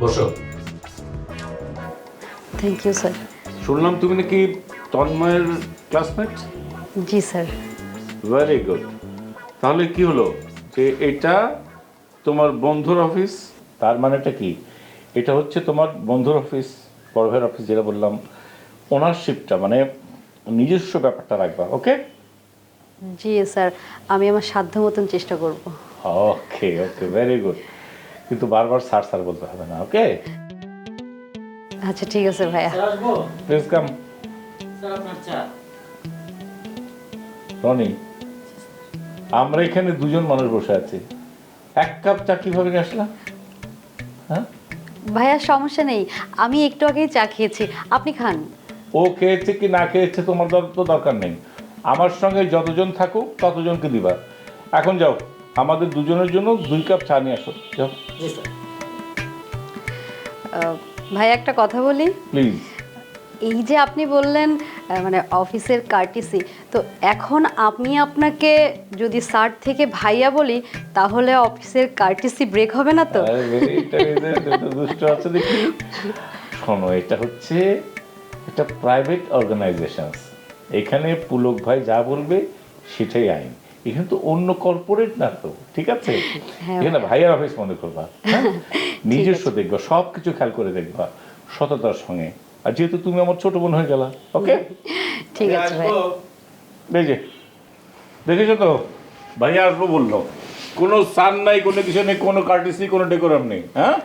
বসো। Thank you sir শুনলাম তুমি নাকি তন্ময়ের ক্লাসমেট জি স্যার ভেরি গুড তাহলে কি হলো? যে এটা তোমার বন্ধুর অফিস তার মানেটা কি? এটা হচ্ছে তোমার বন্ধুর অফিস বড় ভাইয়ের অফিস যেটা বললাম ওনারশিপটা মানে নিজস্ব ব্যাপারটা রাখবা ওকে জি স্যার আমি আমার সাধ্য মতন চেষ্টা করব। ওকে ওকে ভেরি গুড কিন্তু বারবার স্যার স্যার বলতে হবে না ওকে? আচ্ছা ঠিক আছে ভাইয়া। প্লিজ কাম রনি আমরা এখানে দুজন মানুষ বসে আছি। এক কাপ চা কীভাবে আসলাম? হ্যাঁ? ভাইয়া সমস্যা নেই। আমি একটু আগেই চা খেয়েছি। আপনি খান। ও খেয়েছে কি না খেয়েছে তোমার তো দরকার নেই। আমার সঙ্গে যতজন থাকুক ততজনকে দিবা। এখন যাও। আমাদের দুজনের জন্য দুই কাপ চা নিয়ে আসো ভাইয়া একটা কথা বলি? প্লিজ এই যে আপনি বললেন মানে অফিসের কার্টিসি তো এখন আমি আপনাকে যদি স্যার থেকে ভাইয়া বলি তাহলে অফিসের কার্টিসি ব্রেক হবে না তো? দুষ্ট আছে দেখি। শোনো এটা হচ্ছে একটা প্রাইভেট অর্গানাইজেশন এখানে পুলক ভাই যা বলবে সেটাই আইন। এখানে তো অন্য কর্পোরেট না তো ঠিক আছে? হ্যাঁ। এখানে ভাইয়ার অফিস মনে করবা হ্যাঁ? নিজস্ব দেখবা সব কিছু খেয়াল করে দেখবা সততার সঙ্গে। আর যেহেতু তুমি আমার ছোট বোন হয়ে গেলা ওকে? ঠিক আছে ভাই। দেখে দেখেছ তো? ভাইয়া আসব বলল। কোনো সান নাই কোনো কিছু নেই কোনো কার্টিসি কোনো ডেকোরাম নেই হ্যাঁ?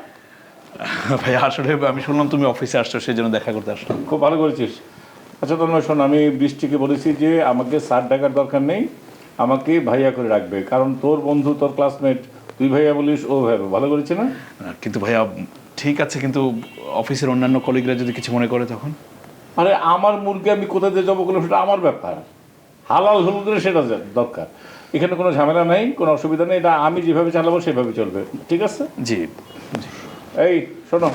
ভাই আসলে আমি শুনলাম তুমি অফিসে আসছো সেই জন্য দেখা করতে আসলাম। খুব ভালো করেছিস। আচ্ছা তন্ময় শোন আমি বৃষ্টিকে বলেছি যে আমাকে ষাট টাকার দরকার নেই। আমাকে ভাইয়া করে রাখবে। কারণ তোর বন্ধু তোর ক্লাসমেট তুই ভাইয়া বলিস ও ভাইয়া ভালো করেছে না? কিন্তু ভাইয়া ঠিক আছে কিন্তু অফিসের অন্যান্য কলিগরা যদি কিছু মনে করে তখন? আরে আমার মুরগি আমি কোথায় দিয়ে যাব করলাম সেটা আমার ব্যাপার। হালাল হলুদের সেটা দরকার। এখানে কোনো ঝামেলা নেই কোনো অসুবিধা নেই এটা আমি যেভাবে চালাবো সেভাবে চলবে। ঠিক আছে? জি। এই শোনো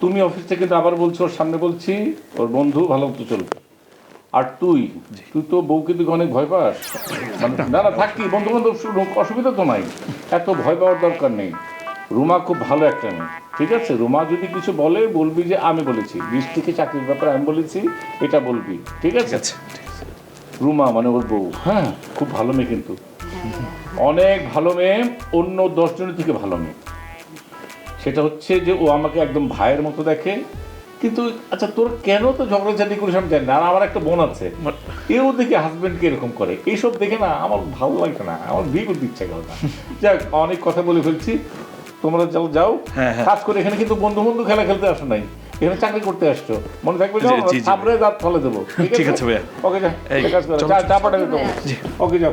তুমি অফিস থেকে কিন্তু আবার বলছো ওর সামনে বলছি ওর বন্ধু ভালো মতো চলবে। আর তুই? তুই তো বউকে তুই অনেক ভয় পাস। মানে না না থাকি বন্ধু বান্ধব অসুবিধা তো নাই। এত ভয় পাওয়ার দরকার নেই। রুমা খুব ভালো একটা মেয়ে ঠিক আছে? রুমা যদি কিছু বলে বলবি যে আমি বলেছি। বৃষ্টিকে চাকরির ব্যাপারে আমি বলেছি এটা বলবি ঠিক আছে? ঠিক আছে ঠিক আছে। রুমা মানে ওর বউ। হ্যাঁ খুব ভালো মেয়ে কিন্তু। অনেক ভালো মেয়ে অন্য দশজনের থেকে ভালো মেয়ে। সেটা হচ্ছে যে ও আমাকে একদম ভাইয়ের মতো দেখে কিন্তু আচ্ছা তোর কেন তো ঝগড়াঝাটি করিস আমি জানি না আর আমার একটা বোন আছে। এও দেখে হাজবেন্ডকে এরকম করে? এইসব দেখে না আমার ভালো লাগে না আমার বিয়ে করতে ইচ্ছা করে না। যাক অনেক কথা বলে ফেলছি। তোমরা যাও যাও। হ্যাঁ, হ্যাঁ। কাজ করে এখানে কিন্তু বন্ধু বন্ধু খেলা খেলতে আসো নাই। এখানে চাকরি করতে আসছো। মনে থাকবে জি। সামনে দাঁত ফলে দেবো। ঠিক আছে? ভাইয়া। ওকে যা। কাজ করো চা চা পাঠাবে ওকে যাও।